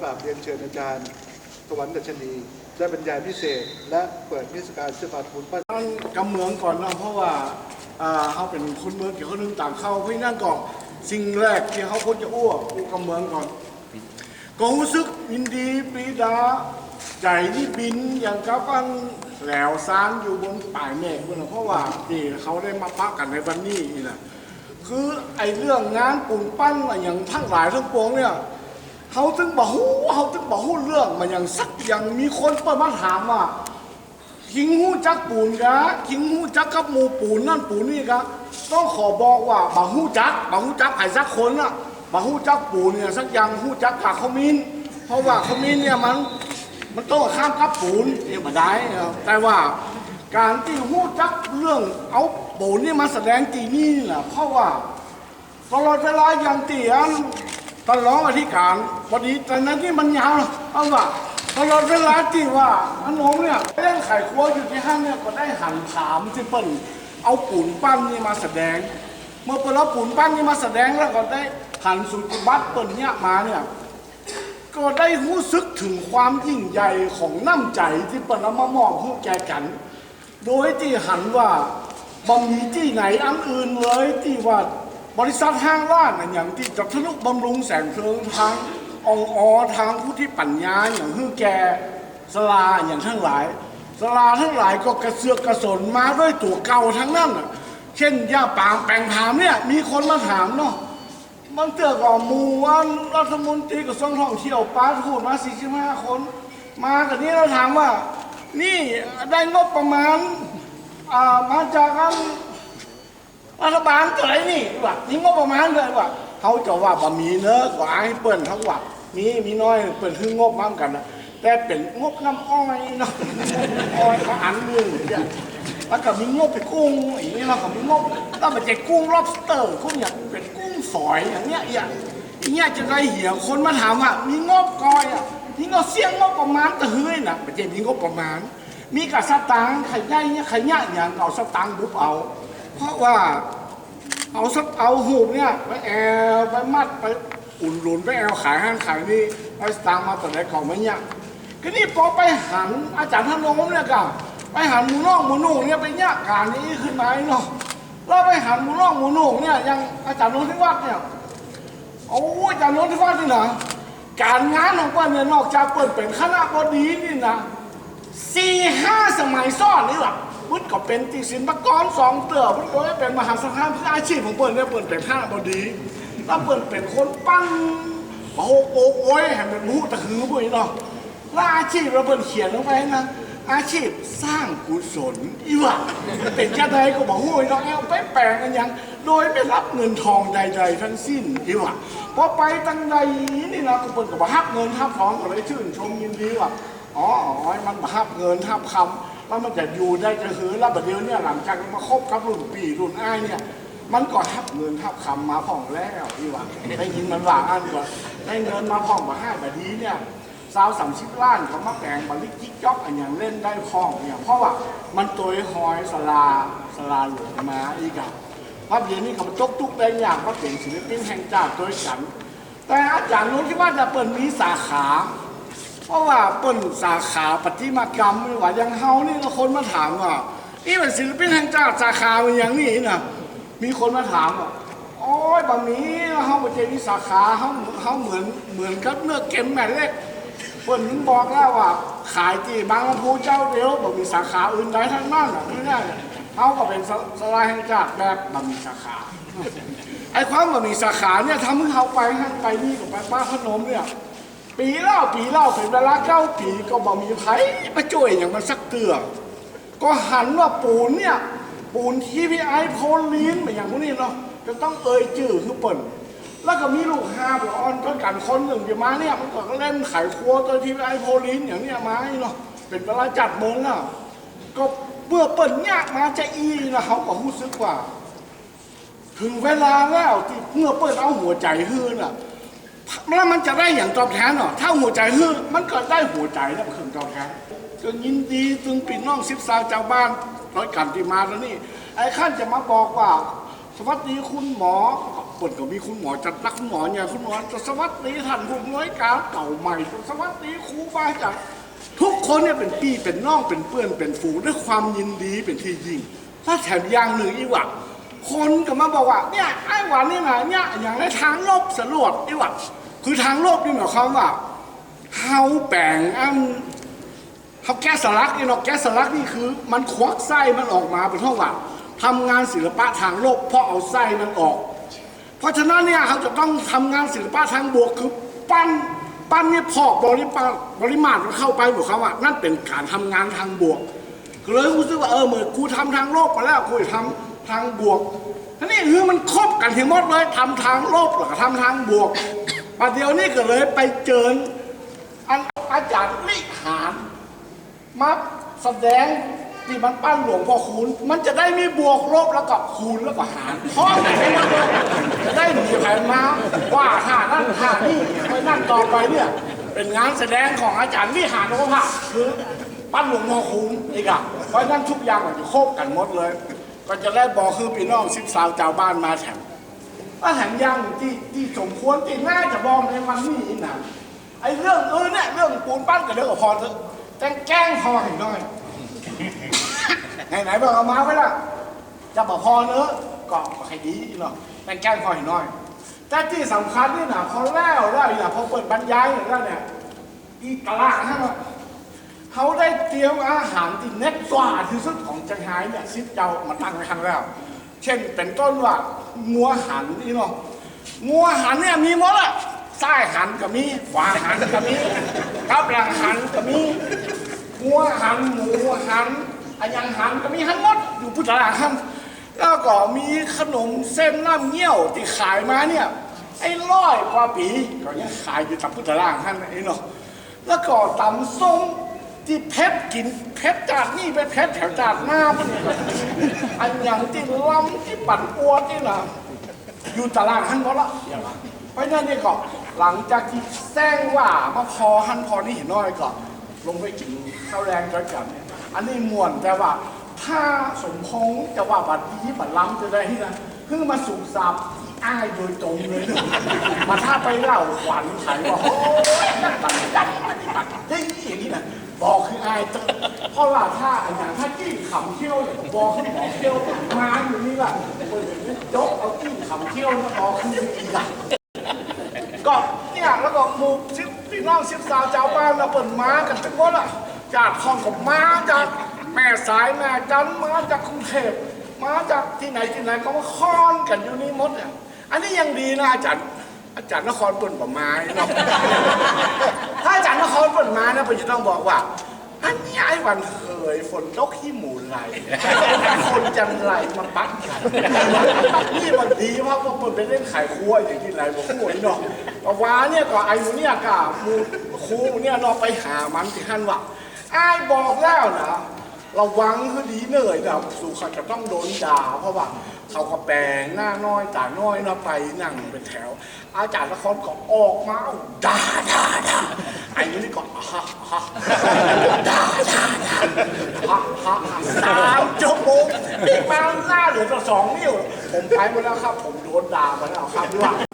กราบเรียนเชิญอาจารย์สวรรค์ดัชนีได้บรรยายพิเศษ และเปิดนิทรรศการเสื้อผ้าทุนป้าท่านกำเมืองก่อนเนาะเพราะว่าเขาเป็นคนเมืองเกี่ยวกับเรื่องต่างเข้าเพราะนั่นก่อนสิ่งแรกที่เขาควรจะอ้วกอู้กำเมืองก่อนก็รู้สึกยินดีปรีดาใจที่บินอย่างกับอันแหลวซานอยู่บนป่ายเมฆบนเพราะว่าที่เขาได้มาพักกันในวันนี้นี่นะคือไอ้เรื่องงานปุ่นปั้นอะไรอย่างทั้งหลายทั้งปวงเนี่ย เขาถึงบอกฮู้เขาถึงบอกฮู้เรื่องมันอย่างสักอย่างมีคนเปิดมาถามว่าคิงหู้จักปูนกะคิงหู้จักกับหมูปูนนั่นปูนนี่กะต้องขอบอกว่าบาหู้จักบาหู้จักไอ้สักคนน่ะบาหู้จักปูนเนี่ยสักอย่างหู้จักกับขมิ้นเพราะว่าขมิ้นเนี่ยมันมันต้องข้ามกับปูนเนี่ยมาได้แต่ว่าการที่หู้จักเรื่องเอาปูนนี่มาแสดงตีนี่แหละเพราะว่าตลอดเวลาอย่างเตียน ตลอดอธิการวันนี้แต่นั้นที่มันยาวนะเอาว่าตลอดเวลาที่ว่าอันน้องเนี่ยเล่นไข่ครัวอยู่ที่ห้างเนี่ยก็ได้หันถามที่เปิ้ลเอาปูนปั้นนี่มาแสดง เมื่อเปิ้ลเอาปูนปั้นนี่มาแสดงแล้วก็ได้หันสุจิบัตรเปิ้ลเนี่ยมาเนี่ยก็ได้รู้สึกถึงความยิ่งใหญ่ของน้ำใจที่เปิ้ลเอามามอบให้แก่กัน โดยที่หันว่าบ่มีที่ไหนอันอื่นเลยที่ว่า บริษัทห้างร้านน่ะอย่างที่จับทะลุบำรุงแสงเพลิงทางองออทางผู้ที่ปัญญาอย่างฮือแกสลาอย่างทั้งหลาย สลาทั้งหลายก็กระเสือกกระสนมาด้วยตัวเก่าทั้งนั้นเช่นย่าปางแปลงถามเนี่ยมีคนมาถามเนาะมันเตือกว่าหมู่วันรัฐมนตรีกระทรวงท่องเที่ยวป้าทูดมา 45 คน มากันนี้เราถามว่า นี่ได้งบประมาณอ่ามาจากอัน รัฐบาลเท่าไหร่นี่ว่านี่งบประมาณเลยว่าเขาจะว่าบะมีเนื้อกว่าให้เปิ้นทั้งว่ามีมีน้อยเปิ้นคืองบมั่งกันนะแต่เป็นงบน้ำอ้อยเนาะอ้อยเขาอันหนึงเนี่ยแล้วก็มีงบไปกุ้งอย่างนี้เราก็มีงบแล้วมันจะกุ้ง lobster กุ้งอย่างเป็นกุ้งฝอยอย่างเงี้ยอย่างอย่างเงี้ยจะได้เหี่ยวคนมาถามว่ามีงบก้อยอะนี่ก็เสี่ยงงบประมาณตะเฮ้ยนะมันจะมีงบประมาณ มีกับสตางค์ไข่ย่ายเนี่ยไข่ย่ายอย่างเอาสตางค์บุบเอา เพราะว่าเอาสักเอาหูบเนี่ยไปแอลไปมัดไปอุ่นหลุนไปแอลขายห้างขายนี่ไปสตางค์มาแต่ไหนของไม่เนี่ยก็นี่พอไปหันอาจารย์ท่านโน้มเนี่ยก็ไปหันหมูนอกหมูนุ่งเนี่ยไปเนี่ยการนี้ขึ้นมาเนาะแล้วไปหันหมูนอกหมูนุ่งเนี่ยยังอาจารย์โน้มที่วัดเนี่ยโอ้อาจารย์โน้มที่วัดนี่นะการงานของเปิ้ลเนี่ยนอกจากเปิ้ลเป็นคณะบดีนี่นะสี่ห้าสมัยซ้อนนี่หรอ พุทธก็เป็นติสินปรกรสองเตือพุทธก็ได้เป็นมหาสถานเพื่ออาชีพของเปิ้ลเนี่ยเปิ้ลเป็นข้าบดีแล้วเปิ้ลเป็นคนปั้นโอ้โอ้โอ้ยแห่งเป็นมูตะหือบุ้ยเนาะแล้วอาชีพเราเปิ้ลเขียนลงไปนะอาชีพสร้างกุศลอีวะเป็นแค่ใดก็บอกโอ้ยน้องแอลไปแปลงกันยัง โดยไม่รับเงินทองใด ๆ ทั้งสิ้นอีวะพอไปตั้งใดนี่นะก็เปิ้ลก็บอกฮับเงินฮับทองก็เลยชื่นชมยินดีว่าอ๋ออ๋อมันทับเงินทับคำ แล้วมันจะอยู่ได้จะหือแล้วประเดียวเนี่ยหลังจากมาคบกับรุ่นปีรุ่นอ้ายเนี่ย มันก็ทับเงินทับคำมาผ่องแล้วพี่หว่าได้ยินมันว่าอันก่อนได้เงินมาผ่องมาให้แบบนี้เนี่ยสาวสามสิบล้านเขามาแปลงบริจิกจ๊อกอันอย่างเล่นได้พ่องเนี่ยเพราะว่ามันตัวหอยสลาสลาหลวงมาอีกอะภาพเย็นนี่เขาจกตุกได้อย่างว่าเป็นศิลปินแห่งชาติตัวฉันแต่อาจารย์รู้ที่ว่าจะเปิดมีสาขา เพราะว่าเปิ้นสาขาปฏิมากรรมไม่ว่าอยังเฮานี่ก็คนมาถามว่านี่เป็นศิลปินแห่งชาติสาขาเป็นอย่างนี้นะมีคนมาถามว่าโอ้ยบะมีเฮาบ่เจมีสาขาเฮาเฮาเหมือนเหมือนกับเนื้อเก็มแม่เล็กเปิ้นถึงบอกแล้วว่าขายที่บางลำพูเจ้าเดียวบ่มีสาขาอื่นใดทั้งนั้นน่ะไม่ได้เฮาก็เป็นสลายแห่งชาติแบบบ่มีสาขาไอ้ความบ่มีสาขาเนี่ยทำให้เฮาไปหั่นไปนี่กับไปป้าขนมเนี่ย ปีเล่าปีเล่าเป็นเวลาเก้าปีก็บอมีไผมาช่วยอย่างมันสักเตือก็หันว่าปูนเนี่ย ปูนที่พี่ไอโพลีนอย่างพวกนี้เนาะจะต้องเอ่ยจื่อคือเปิ่นแล้วก็มีลูกฮาบออนก็กันคนหนึ่งจะมาเนี่ยมันก็เล่นไขครัวตัวที่พี่ไอโพลีนอย่างเนี้ยมาเนาะเป็นเวลาจัดเมืองน่ะก็เมื่อเปิ่นยากมาจะอีนะเขาก็รู้สึกว่า ถึงเวลาแล้วที่เมื่อเปิดเอาหัวใจฮืนอะ แล้วมันจะได้อย่างตอบแทนเหรอถ้าหัวใจฮือมันก็ได้หัวใจแล้วมันคือตอบแทนก็ยินดีตึงปิดน้องสิบสาวเจ้าบ้านร้อยกันที่มาแล้วนี่ไอ้ขั้นจะมาบอกว่า สวัสดีคุณหมอปิดก็มีคุณหมอจัดรักคุณหมอเนี่ยคุณหมอจะสวัสดีท่านผู้อำนวยการเก่าใหม่สวัสดีครูบาอาจารย์ทุกคนเนี่ยเป็นพี่เป็นน้องเป็นเพื่อนเป็นฝูงด้วยความยินดีเป็นที่ยิ่งถ้าแถมอย่างหนึ่งอีกว่าคนก็มาบอกว่าเนี่ยไอ้หวานนี่นะเนี่ยอย่างในทางลบสรวจอีกว่า คือทางโลบนี่หมายความว่าเฮาแบ่งอันเขาแก้สลักนี่เนาะแก้สลักนี่คือ มันควักไส้มันออกมาเป็นท่าว่าทำงานศิลปะทางโลกเพราะเอาไส้มันออก เพราะฉะนั้นเนี่ยเขาจะต้องทำงานศิลปะทางบวกคือปั้นปั้นเนี่ยพอกบริปาบริมาตรมันเข้าไปบอกเขาว่านั่นเป็นการทำงานทางบวกเลยรู้สึกว่าเออเหมือนกูทำทางโลกมาแล้วกูจะทำทางบวกทีนี้คือมันครบกันทั้งหมดเลยทำทางโลกแล้วก็ทำทางบวก ประเดี๋ยวนี้ก็เลยไปเจออันอาจารย์วิหารมาแสดงที่มันปั้นหลวงพ่อคูณมันจะได้มีบวกลบแล้วก็คูณแล้วก็หารพร้อมกันไปหมดเลยจะได้มีใครมาว่าท่านั่นท่านี่ไปนั่นต่อไปเนี่ย เป็นงานแสดงของอาจารย์วิหารนวพะคือปั้นหลวงพ่อคูณอีกอะเพราะนั้นทุกอย่างมันจะครบกันหมดเลย ก็จะได้บอกคือพี่น้องสิบสาวชาวบ้านมาแถม ว่าแถมยังที่ที่สมควรที่น่าจะบอกในวันนี้นะไอ้เรื่องเออเนี่ยเรื่องปูนปั้นกับเรื่องก็พอเถอะแต่แกล้งพอให้หน่อยไหนๆบอกเอามาไว้ละจะบอกพอเนอะก็ให้ดีเนาะแต่แกล้งพอให้หน่อย แต่ที่สำคัญนี่นะพอแล้วแล้วอีกนะพอเปิดบรรยายแล้วเนี่ยอีตลาดฮะเขาได้เตรียมอาหารที่เน็ตกว่าที่สุดของจังไห้เนี่ยซิปเจ้ามาตั้งไว้ข้างแล้ว เช่นเป็นต้นว่างัวหันนี่เนาะงัวหันเนี่ยมีหมดละซ้หันก็มีขวาหันก็มีกับหลังหันก็มีหัวหันหมูหันอันยังหันก็มีหันหมดอยู่พุทธราหันแล้วก็มีขนมเส้นน้ำเงี้ยวที่ขายมาเนี่ยไอ้ร้อยกว่าปีก็ยังขายอยู่ตามพุทธราหันไอ้เนาะแล้วก็ตำส้ม ที่เพชรกินเพชรจากนี่ไปเพชรแถวจากหน้าพวกนี้ก็อันอยังที่ล้ำที่ปั่นอ้วนนี่นะอยู่ตารางหันหมดละเพราะนั้นเนี่ยก็หลังจากที่แซงว่ามาพอหันพอนี่เห็นน้อยก็ลงไปกินข้าวแรงกันกันเนี่ยอันนี้มวนแต่ว่าถ้าสมพงษ์จะว่าบัดดีบัดล้ำจะได้ที่นะเพิ่งมาสูบสับอ้ายโดยตรงเลยนะมาถ้าไปเล่าขวัญไขว่าโอ้ยตัดจัดปฏิบัติได้อย่างนี้นะ บอกคืออายเพราะว่าถ้าอย่างถ้าจิ้งขำเที่ยวเนี่ยบอกคือหมอเที่ยวมาอยู่นี่แหละยกเอาจิ้งขำเที่ยวนะบอกคืออีกอะก็เนี่ยแล้วก็หมู่ชิบพี่น้องชิบสาวเจ้าบ้านเราเปิดม้ากันทั้งหมดอะจากคลองกับม้าจากแม่สายแม่จันม้าจากกรุงเทพมาจากที่ไหนที่ไหนก็มาค้อนกันอยู่นี่มดอะอันนี้ยังดีนะอาจารย์ อาจารย์นครเปิดประมาเนาะถ้าอาจารย์นครเปิดมานะผมจะต้องบอกว่าอันนี้ไอ้วันเคยฝนตกขี้หมูไหลคนจันไหลมาปักกันนี่มันดีเพราะว่าเปิดไปเล่นขายครัวอย่างที่ไหนบอกหวยเนาะแต่ว่าเนี่ยก็ไอ้หนูเนี่ยก็มูครูเนี่ยเนาไปหามันที่ท่านว่าไอ้บอกแล้วนะระวังคือดีเหนื่อยนะสู่เขจะต้องโดนด่าเพราะว่า เขาก็แปลงหน้าน้อยตาน้อยเนาะไปนั่งเป็นแถว อาจารย์ละครก็ออกมาด่าด่าด่าไอ้นี่ก็ฮ่าฮ่าด่าด่าด่าฮ่าฮ่าสามชั่วโมงนี่มาหน้าเหลือต่สองนิ้วผมไปหมดแล้วครับ ผมโดนด่ามาแล้วครับว่า